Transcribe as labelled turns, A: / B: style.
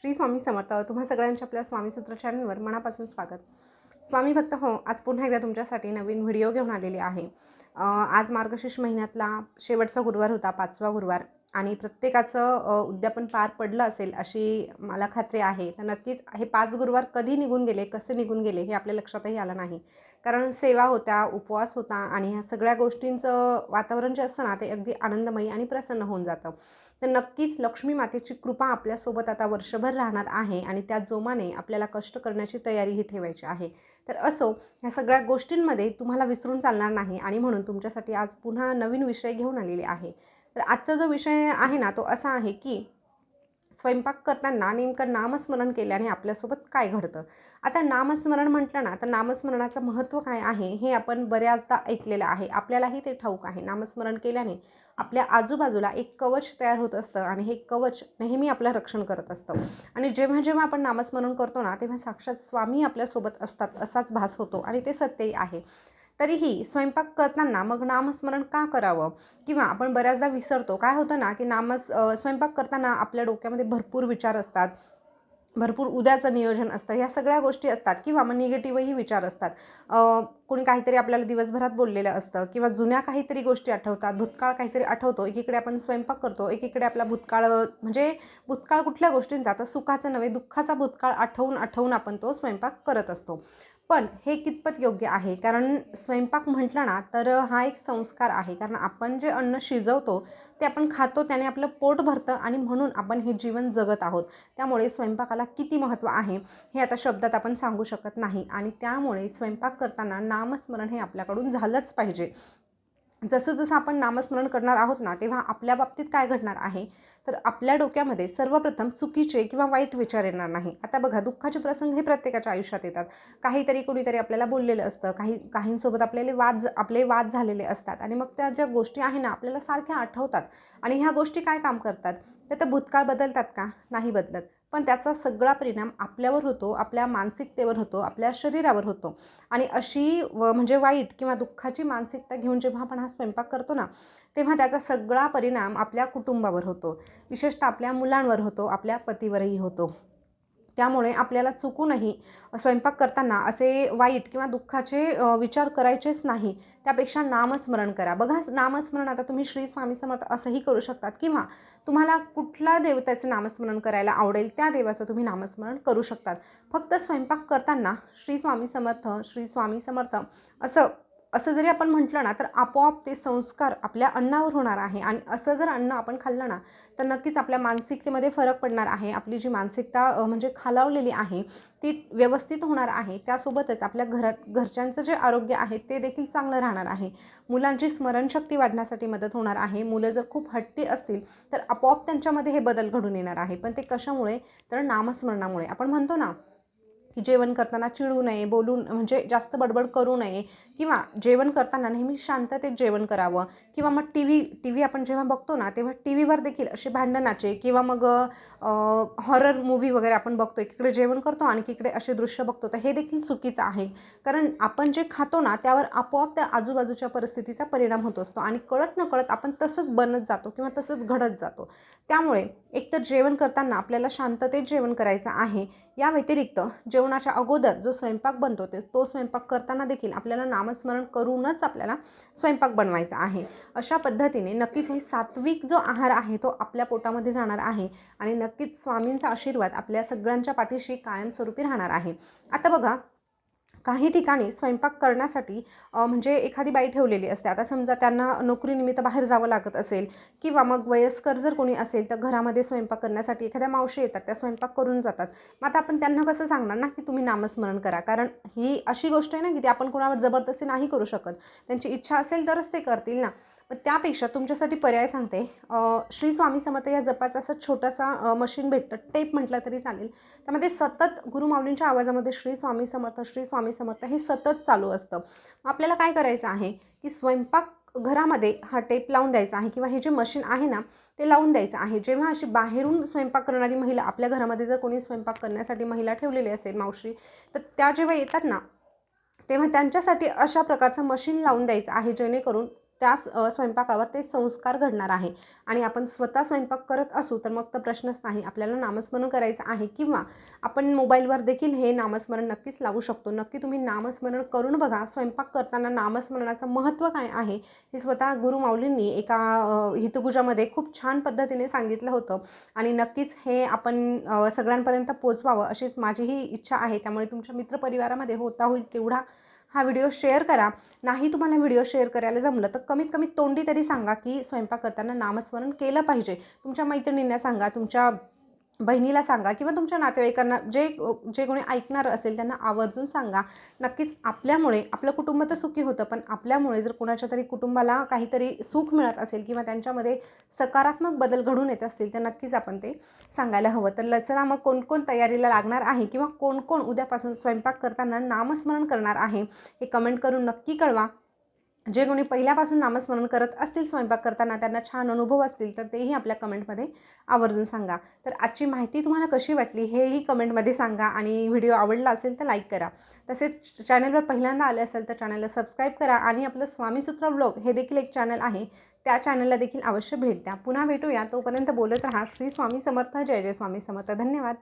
A: श्री स्वामी समर्थ. तुम्हा सगळ्यांच्या आपल्या स्वामीसूत्र चॅनलवर मनापासून स्वागत. स्वामी भक्त हो आज पुन्हा एकदा तुमच्यासाठी नवीन व्हिडिओ घेऊन आलेले आहे. आज मार्गशीर्ष महिन्यातला शेवटचा गुरुवार होता पाचवा गुरुवार. आणि प्रत्येकाचं उद्यापन पार पडलं असेल अशी मला खात्री आहे. तर नक्कीच हे पाच गुरुवार कधी निघून गेले कसे निघून गेले हे आपल्या लक्षातही आलं नाही. कारण सेवा होत्या उपवास होता आणि ह्या सगळ्या गोष्टींचं वातावरण जे असतं ना ते अगदी आनंदमयी आणि प्रसन्न होऊन जातं. तर नक्कीच लक्ष्मी मातेची कृपा आपल्यासोबत आता वर्षभर राहणार आहे आणि त्या जोमाने आपल्याला कष्ट करण्याची तयारीही ठेवायची आहे. तर असो ह्या सगळ्या गोष्टींमध्ये तुम्हाला विसरून चालणार नाही आणि म्हणून तुमच्यासाठी आज पुन्हा नवीन विषय घेऊन आलेले आहे. तर आजचा जो विषय आहे ना तो असा आहे की स्वयंपाक करताना नेमकं नामस्मरण केल्याने आपल्यासोबत काय घडतं? आता नामस्मरण म्हटलं ना तर नामस्मरणाचं महत्त्व काय आहे हे आपण बऱ्याचदा ऐकलेलं आहे. आपल्यालाही ते ठाऊक आहे. नामस्मरण केल्याने आपल्या आजूबाजूला एक कवच तयार होत असतं आणि हे कवच नेहमी आपलं रक्षण करत असतं. आणि जेव्हा जेव्हा आपण नामस्मरण करतो ना तेव्हा साक्षात स्वामी आपल्यासोबत असतात असाच भास होतो आणि ते सत्यही आहे. तरीही स्वयंपाक करताना मग नामस्मरण का करावं? किंवा आपण बऱ्याचदा विसरतो. काय होतं ना की नामस स्वयंपाक करताना आपल्या डोक्यामध्ये भरपूर विचार असतात. भरपूर उद्याचं नियोजन असतं. ह्या सगळ्या गोष्टी असतात. किंवा मग निगेटिव्हही विचार असतात. कोणी काहीतरी आपल्याला दिवसभरात बोललेलं असतं किंवा जुन्या काहीतरी गोष्टी आठवतात भूतकाळ काहीतरी आठवतो एकीकडे आपण स्वयंपाक करतो एकीकडे आपला भूतकाळ म्हणजे भूतकाळ कुठल्या गोष्टींचा तर सुखाचा नव्हे दुःखाचा भूतकाळ आठवून आठवून आपण तो स्वयंपाक करत असतो. पण हे कितपत योग्य आहे? कारण स्वयंपाक म्हटलं ना तर हा एक संस्कार आहे. कारण आपण जे अन्न शिजवतो ते आपण खातो त्याने आपलं पोट भरतं आणि म्हणून आपण हे जीवन जगत आहोत. त्यामुळे स्वयंपाकाला किती महत्त्व आहे हे आता शब्दात आपण सांगू शकत नाही. आणि त्यामुळे स्वयंपाक करताना नामस्मरण हे आपल्याकडून झालंच पाहिजे. जसं जसं आपण नामस्मरण करणार आहोत ना तेव्हा आपल्या बाबतीत काय घडणार आहे? तर आपल्या डोक्यामध्ये सर्वप्रथम चुकीचे किंवा वाईट विचार येणार नाही. आता बघा दुःखाचे प्रसंग हे प्रत्येकाच्या आयुष्यात येतात. काहीतरी कोणीतरी आपल्याला बोललेलं असतं. काही काहींसोबत आपल्याला वाद आपले वाद झालेले असतात. आणि मग त्या ज्या गोष्टी आहे ना आपल्याला सारख्या आठवतात. आणि ह्या गोष्टी काय काम करतात? तर त्या भूतकाळ बदलतात का? नाही बदलत. पण त्याचा सगळा परिणाम आपल्यावर होतो आपल्या मानसिकतेवर होतो आपल्या शरीरावर होतो. आणि अशी व म्हणजे वाईट किंवा दुःखाची मानसिकता घेऊन जेव्हा आपण हा स्वयंपाक करतो ना तेव्हा त्याचा सगळा परिणाम आपल्या कुटुंबावर होतो. विशेषतः आपल्या मुलांवर होतो आपल्या पतीवरही होतो. त्यामुळे आपल्याला चुकूनही स्वयंपाक करताना असे वाईट किंवा दुःखाचे विचार करायचेच नाही. त्यापेक्षा नामस्मरण करा. बघा नामस्मरण आता तुम्ही श्री स्वामी समर्थ असंही करू शकतात किंवा तुम्हाला कुठल्या देवतेचं नामस्मरण करायला आवडेल त्या देवाचं तुम्ही नामस्मरण करू शकतात. फक्त स्वयंपाक करताना श्री स्वामी समर्थ श्री स्वामी समर्थ असं असं जरी आपण म्हटलं ना तर आपोआप ते संस्कार आपल्या अन्नावर होणार आहे. आणि असं जर अन्न आपण खाल्लं ना तर नक्कीच आपल्या मानसिकतेमध्ये फरक पडणार आहे. आपली जी मानसिकता म्हणजे खालावलेली आहे ती व्यवस्थित होणार आहे. त्यासोबतच आपल्या घरात घरच्यांचं जे आरोग्य आहे ते देखील चांगलं राहणार आहे. मुलांची स्मरणशक्ती वाढण्यासाठी मदत होणार आहे. मुलं जर खूप हट्टी असतील तर आपोआप त्यांच्यामध्ये हे बदल घडून येणार आहे. पण ते कशामुळे? तर नामस्मरणामुळे. आपण म्हणतो ना की जेवण करताना चिडू नये बोलून म्हणजे जास्त बडबड करू नये किंवा जेवण करताना नेहमी शांततेत जेवण करावं किंवा मग टी व्ही टी व्ही आपण जेव्हा बघतो ना तेव्हा टी व्हीवर देखील असे भांडणाचे किंवा मग हॉरर मूवी वगैरे आपण बघतो एकीकडे जेवण करतो आणि एकीकडे असे दृश्य बघतो. तर हे देखील चुकीचं आहे. कारण आपण जे खातो ना त्यावर आपोआप त्या आजूबाजूच्या परिस्थितीचा परिणाम होत असतो आणि कळत न कळत आपण तसंच बनत जातो किंवा तसंच घडत जातो. त्यामुळे एकतर जेवण करताना आपल्याला शांततेत जेवण करायचं आहे. या व्यतिरिक्त जेवणाच्या अगोदर जो स्वयंपाक बनतो ते तो स्वयंपाक करताना देखील आपल्याला नामस्मरण करूनच आपल्याला स्वयंपाक बनवायचा आहे. अशा पद्धतीने नक्कीच हे सात्विक जो आहार आहे तो आपल्या पोटामध्ये जाणार आहे आणि नक्कीच स्वामींचा आशीर्वाद आपल्या सगळ्यांच्या पाठीशी कायमस्वरूपी राहणार आहे. आता बघा काही ठिकाणी स्वयंपाक करण्यासाठी म्हणजे एखादी बाई ठेवलेली असते. आता समजा त्यांना नोकरीनिमित्त बाहेर जावं लागत असेल किंवा मग वयस्कर जर कोणी असेल तर घरामध्ये स्वयंपाक करण्यासाठी एखाद्या मावशी येतात त्या स्वयंपाक करून जातात. मग आता आपण त्यांना कसं सांगणार ना की तुम्ही नामस्मरण करा. कारण ही अशी गोष्ट आहे ना की ती आपण कोणावर जबरदस्ती नाही करू शकत. त्यांची इच्छा असेल तरच ते करतील ना. मग त्यापेक्षा तुमच्यासाठी पर्याय सांगते. श्री स्वामी समर्थ या जपाचा असं छोटासा मशीन भेटतं. टेप म्हटलं तरी चालेल. त्यामध्ये सतत गुरुमाऊलींच्या आवाजामध्ये श्री स्वामी समर्थ श्री स्वामी समर्थ हे सतत चालू असतं. मग आपल्याला काय करायचं आहे की स्वयंपाक घरामध्ये हा टेप लावून द्यायचा आहे किंवा हे जे मशीन आहे ना ते लावून द्यायचं आहे. जेव्हा अशी बाहेरून स्वयंपाक करणारी महिला आपल्या घरामध्ये जर कोणी स्वयंपाक करण्यासाठी महिला ठेवलेली असेल मावशी तर त्या जेव्हा येतात ना तेव्हा त्यांच्यासाठी अशा प्रकारचं मशीन लावून द्यायचं आहे जेणेकरून त्या स्वयंपाकावर ते संस्कार घडणार आहे. आणि आपण स्वतः स्वयंपाक करत असू तर मग तर प्रश्नच नाही. आपल्याला नामस्मरण करायचं आहे किंवा आपण मोबाईलवर देखील हे नामस्मरण नक्कीच लावू शकतो. नक्की तुम्ही नामस्मरण करून बघा. स्वयंपाक करताना नामस्मरणाचं महत्त्व काय आहे हे स्वतः गुरुमाऊलींनी एका हितगुजामध्ये खूप छान पद्धतीने सांगितलं होतं. आणि नक्कीच हे आपण सगळ्यांपर्यंत पोचवावं अशीच माझीही इच्छा आहे. त्यामुळे तुमच्या मित्रपरिवारामध्ये होता होईल तेवढा हा व्हिडिओ शेअर करा. नाही तुम्हाला व्हिडिओ शेअर करायला जमलं तर कमीत कमी तोंडी तरी सांगा की स्वयंपाक करताना नामस्मरण केलं पाहिजे. तुमच्या मैत्रिणींना सांगा तुमच्या बहिणीला सांगा किंवा तुमच्या नातेवाईकांना जे जे कोणी ऐकणार असेल त्यांना आवर्जून सांगा. नक्कीच आपल्यामुळे आपलं कुटुंब तर सुखी होतं पण आपल्यामुळे जर कोणाच्या तरी कुटुंबाला काहीतरी सुख मिळत असेल किंवा त्यांच्यामध्ये सकारात्मक बदल घडून येत असतील तर नक्कीच आपण ते सांगायला हवं. तर लचला मग कोण कोण तयारीला लागणार आहे किंवा कोण कोण उद्यापासून स्वयंपाक करताना नामस्मरण करणार आहे हे कमेंट करून नक्की कळवा. जे कोणी पहिल्यापासून नामस्मरण करत असतील स्वयंपाक करताना त्यांना छान अनुभव असतील तर तेही आपल्या कमेंटमध्ये आवर्जून सांगा. तर आजची माहिती तुम्हाला कशी वाटली हेही कमेंटमध्ये सांगा आणि व्हिडिओ आवडला असेल तर लाईक करा. तसेच चॅनलवर पहिल्यांदा आले असेल तर चॅनलला सबस्क्राईब करा आणि आपलं स्वामीसूत्र ब्लॉग हे देखील एक चॅनल आहे. त्या चॅनलला देखील अवश्य भेट द्या. पुन्हा भेटूया. तोपर्यंत बोलत राहा. श्री स्वामी समर्थ. जय जय स्वामी समर्थ. धन्यवाद.